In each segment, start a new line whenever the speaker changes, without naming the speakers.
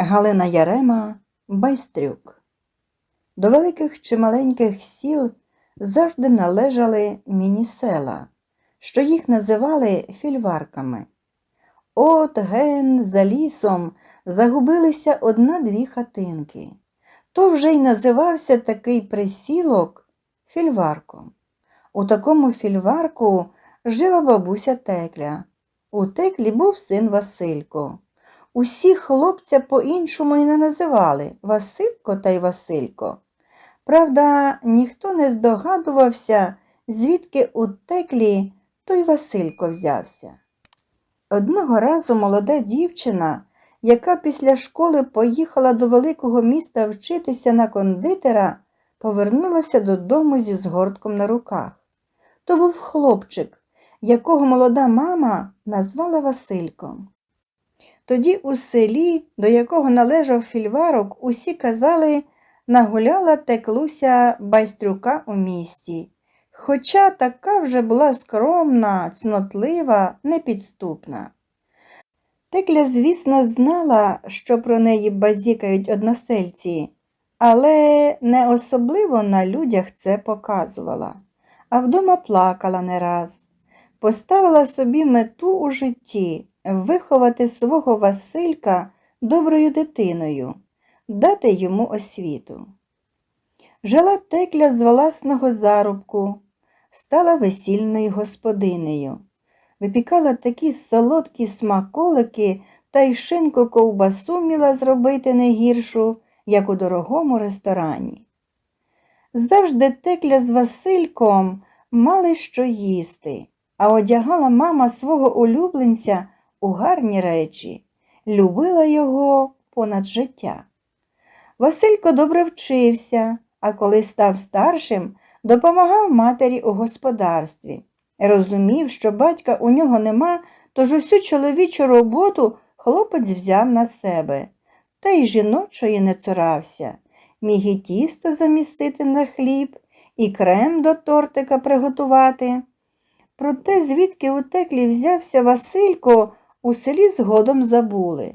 Галина Ярема Байстрюк. До великих чи маленьких сіл завжди належали міні-села, що їх називали фільварками. От ген за лісом загубилися одна-дві хатинки. То вже й називався такий присілок фільварком. У такому фільварку жила бабуся Текля. У Теклі був син Василько. Усі хлопця по-іншому і не називали Василько та й Василько. Правда, ніхто не здогадувався, звідки у теклі той Василько взявся. Одного разу молода дівчина, яка після школи поїхала до великого міста вчитися на кондитера, повернулася додому зі згортком на руках. То був хлопчик, якого молода мама назвала Васильком. Тоді у селі, до якого належав фільварок, усі казали, нагуляла теклуся байстрюка у місті. Хоча така вже була скромна, цнотлива, непідступна. Текля, звісно, знала, що про неї базікають односельці, але не особливо на людях це показувала, а вдома плакала не раз. Поставила собі мету у житті виховати свого Василька доброю дитиною, дати йому освіту. Жила текля з власного зарубку, стала весільною господинею, випікала такі солодкі смаколики та й шинку ковбасу міла зробити не гіршу, як у дорогому ресторані. Завжди текля з Васильком мали що їсти, а одягала мама свого улюбленця у гарні речі, любила його понад життя. Василько добре вчився, а коли став старшим, допомагав матері у господарстві. Розумів, що батька у нього нема, тож усю чоловічу роботу хлопець взяв на себе, та й жіночої не цурався. Міг і тісто замістити на хліб, і крем до тортика приготувати. Проте, звідки у теклі взявся Василько, у селі згодом забули.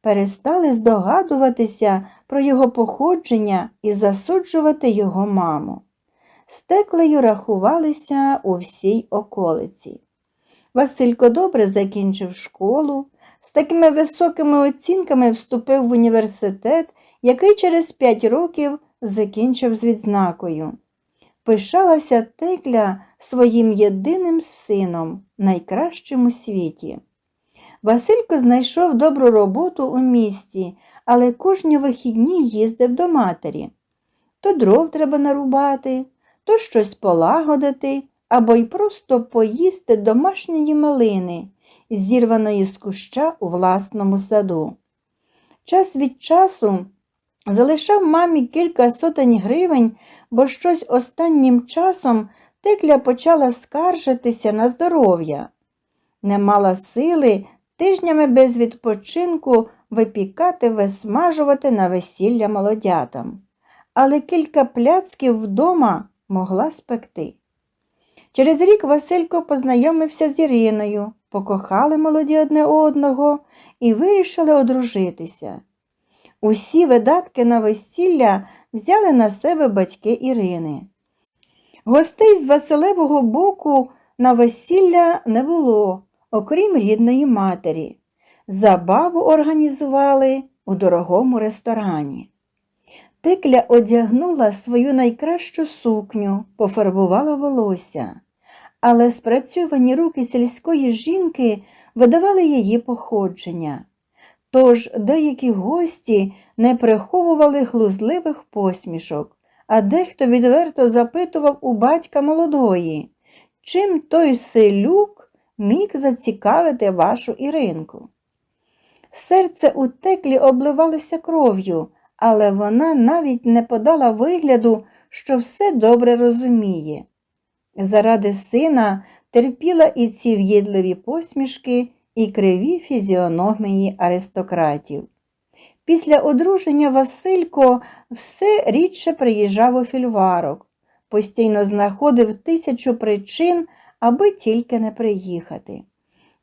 Перестали здогадуватися про його походження і засуджувати його маму. З теклею рахувалися у всій околиці. Василько добре закінчив школу, з такими високими оцінками вступив в університет, який через п'ять років закінчив з відзнакою. Пишалася текля своїм єдиним сином, найкращим у світі. Василько знайшов добру роботу у місті, але кожні вихідні їздив до матері. То дров треба нарубати, то щось полагодити або й просто поїсти домашньої малини, зірваної з куща у власному саду. Час від часу залишав мамі кілька сотень гривень, бо щось останнім часом текля почала скаржитися на здоров'я. Не мала сили тижнями без відпочинку випікати, висмажувати на весілля молодятам, але кілька пляцків вдома могла спекти. Через рік Василько познайомився з Іриною, покохали молоді одне одного і вирішили одружитися. Усі видатки на весілля взяли на себе батьки Ірини. Гостей з Василевого боку на весілля не було, окрім рідної матері. Забаву організували у дорогому ресторані. Тикля одягнула свою найкращу сукню, пофарбувала волосся, але спрацьовані руки сільської жінки видавали її походження. Тож деякі гості не приховували глузливих посмішок, а дехто відверто запитував у батька молодої, чим той селюк міг зацікавити вашу Іринку. Серце у теклі обливалося кров'ю, але вона навіть не подала вигляду, що все добре розуміє. Заради сина терпіла і ці в'їдливі посмішки, і криві фізіономії аристократів. Після одруження Василько все рідше приїжджав у фільварок, постійно знаходив тисячу причин, аби тільки не приїхати.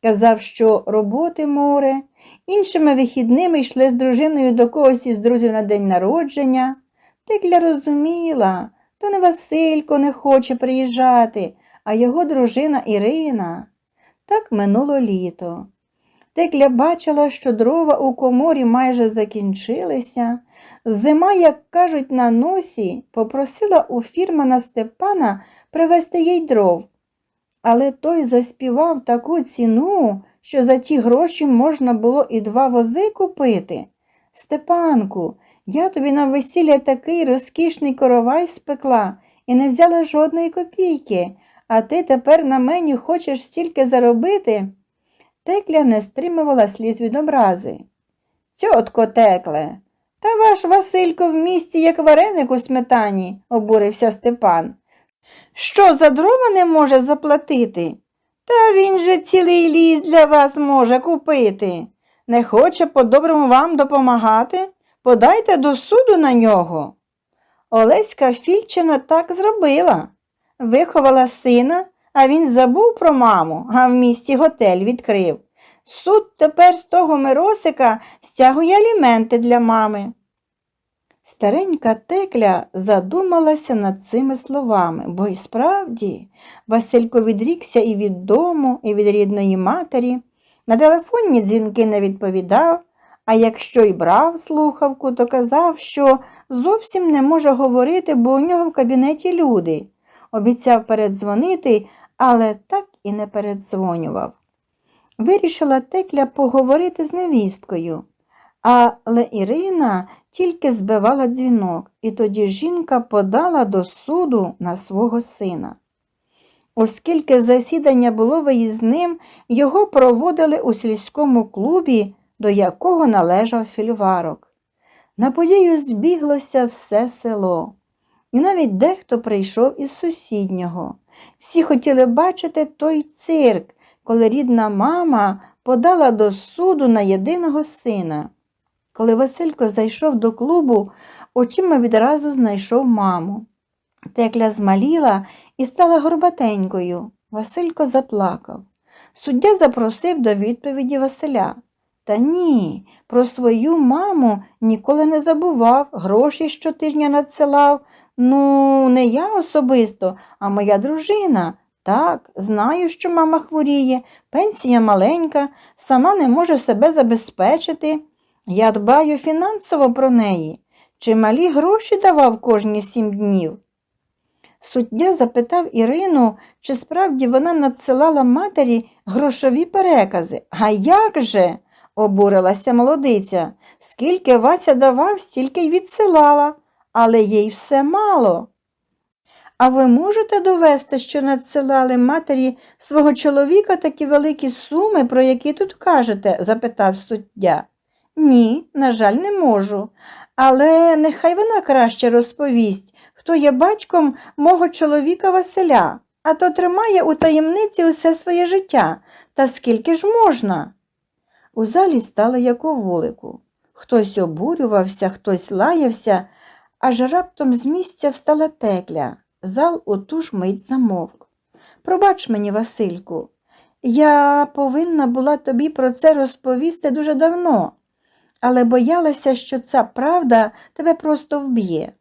Казав, що роботи море, іншими вихідними йшли з дружиною до когось із друзів на день народження. Текля розуміла, то не Василько не хоче приїжджати, а його дружина Ірина. Так минуло літо. Текля бачила, що дрова у коморі майже закінчилися. Зима, як кажуть, на носі, попросила у фірмана Степана привезти їй дров. Але той заспівав таку ціну, що за ті гроші можна було і два вози купити. Степанку, я тобі на весілля такий розкішний коровай спекла і не взяла жодної копійки, а ти тепер на мені хочеш стільки заробити. Текля не стримувала сліз від образи. Тьотко текле, та ваш Василько в місті, як вареник у сметані, обурився Степан. Що за дрова не може заплатити? Та він же цілий ліс для вас може купити. Не хоче по-доброму вам допомагати? Подайте до суду на нього. Олеська Фільчина так зробила. Виховала сина, а він забув про маму, а в місті готель відкрив. Суд тепер з того Миросика стягує аліменти для мами. Старенька текля задумалася над цими словами, бо й справді Василько відрікся і від дому, і від рідної матері. На телефонні дзвінки не відповідав, а якщо й брав слухавку, то казав, що зовсім не може говорити, бо у нього в кабінеті люди. Обіцяв передзвонити, але так і не передзвонював. Вирішила текля поговорити з невісткою, але Ірина тільки збивала дзвінок, і тоді жінка подала до суду на свого сина. Оскільки засідання було виїзним, його проводили у сільському клубі, до якого належав фільварок. На подію збіглося все село, і навіть дехто прийшов із сусіднього. Всі хотіли бачити той цирк, коли рідна мама подала до суду на єдиного сина. Коли Василько зайшов до клубу, очима відразу знайшов маму. Текля змаліла і стала горбатенькою. Василько заплакав. Суддя запросив до відповіді Василя. Та ні, про свою маму ніколи не забував, гроші щотижня надсилав. Ну, не я особисто, а моя дружина. Так, знаю, що мама хворіє, пенсія маленька, сама не може себе забезпечити. Я дбаю фінансово про неї. Чималі гроші давав кожні сім днів. Суддя запитав Ірину, чи справді вона надсилала матері грошові перекази. А як же? обурилася молодиця. Скільки Вася давав, стільки й відсилала, але їй все мало. А ви можете довести, що надсилали матері свого чоловіка такі великі суми, про які тут кажете? запитав суддя. Ні, на жаль, не можу. Але нехай вона краще розповість, хто є батьком мого чоловіка Василя, а то тримає у таємниці усе своє життя. Та скільки ж можна? У залі стало як у вулику. Хтось обурювався, хтось лаявся, аж раптом з місця встала текля. Зал у ту ж мить замовк. Пробач мені, Васильку, я повинна була тобі про це розповісти дуже давно, але боялася, що ця правда тебе просто вб'є.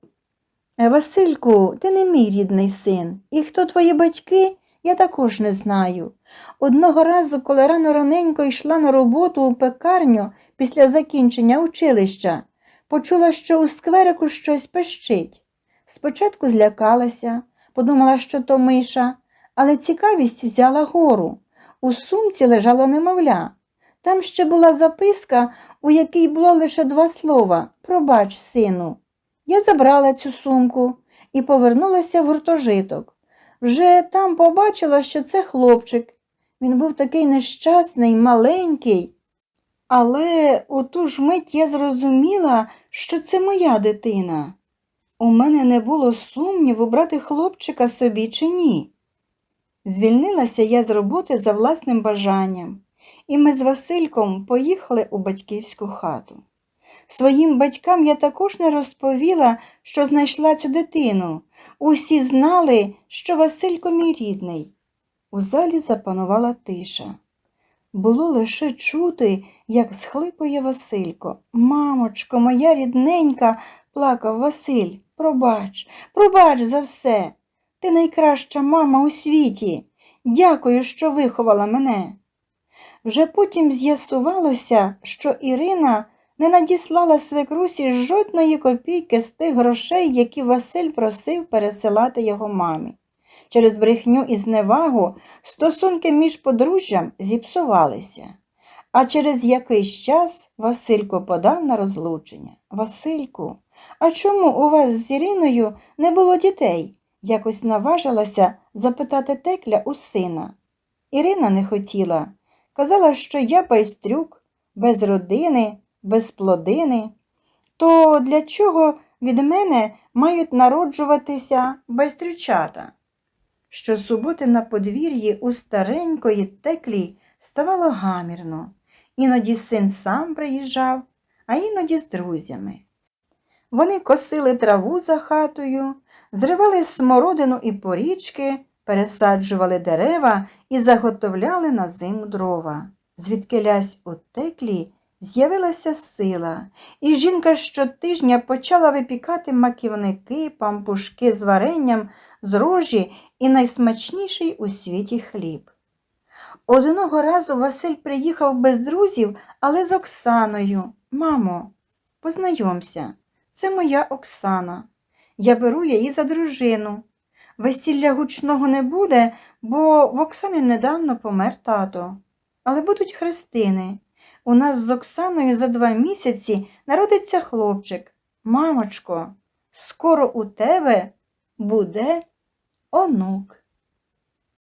Е, Васильку, ти не мій рідний син, і хто твої батьки, я також не знаю. Одного разу, коли рано раненько йшла на роботу у пекарню після закінчення училища, почула, що у скверику щось пищить. Спочатку злякалася, подумала, що то миша, але цікавість взяла гору. У сумці лежало немовля. Там ще була записка, у якій було лише два слова Пробач, сину. Я забрала цю сумку і повернулася в гуртожиток. Вже там побачила, що це хлопчик. Він був такий нещасний, маленький. Але у ту ж мить я зрозуміла, що це моя дитина. У мене не було сумніву брати хлопчика собі чи ні. Звільнилася я з роботи за власним бажанням, і ми з Васильком поїхали у батьківську хату. Своїм батькам я також не розповіла, що знайшла цю дитину. Усі знали, що Василько мій рідний. У залі запанувала тиша. Було лише чути, як схлипує Василько. Мамочко, моя рідненька, плакав Василь. Пробач, пробач за все. Ти найкраща мама у світі. Дякую, що виховала мене. Вже потім з'ясувалося, що Ірина не надіслала свекрусі жодної копійки з тих грошей, які Василь просив пересилати його мамі. Через брехню і зневагу стосунки між подружжям зіпсувалися. А через якийсь час Василько подав на розлучення. Васильку, а чому у вас з Іриною не було дітей? якось наважилася запитати текля у сина. Ірина не хотіла. Казала, що я байстрюк, без родини, без плодини. То для чого від мене мають народжуватися байстрючата? Щосуботи на подвір'ї у старенької теклі ставало гамірно. Іноді син сам приїжджав, а іноді з друзями. Вони косили траву за хатою, зривали смородину і порічки, пересаджували дерева і заготовляли на зиму дрова. Звідкилясь у теклі з'явилася сила, і жінка щотижня почала випікати маківники, пампушки з варенням, з рожі і найсмачніший у світі хліб. Одного разу Василь приїхав без друзів, але з Оксаною. Мамо, познайомся, це моя Оксана. Я беру її за дружину. Весілля гучного не буде, бо в Оксани недавно помер тато. Але будуть хрестини. У нас з Оксаною за два місяці народиться хлопчик. Мамочко, скоро у тебе буде онук.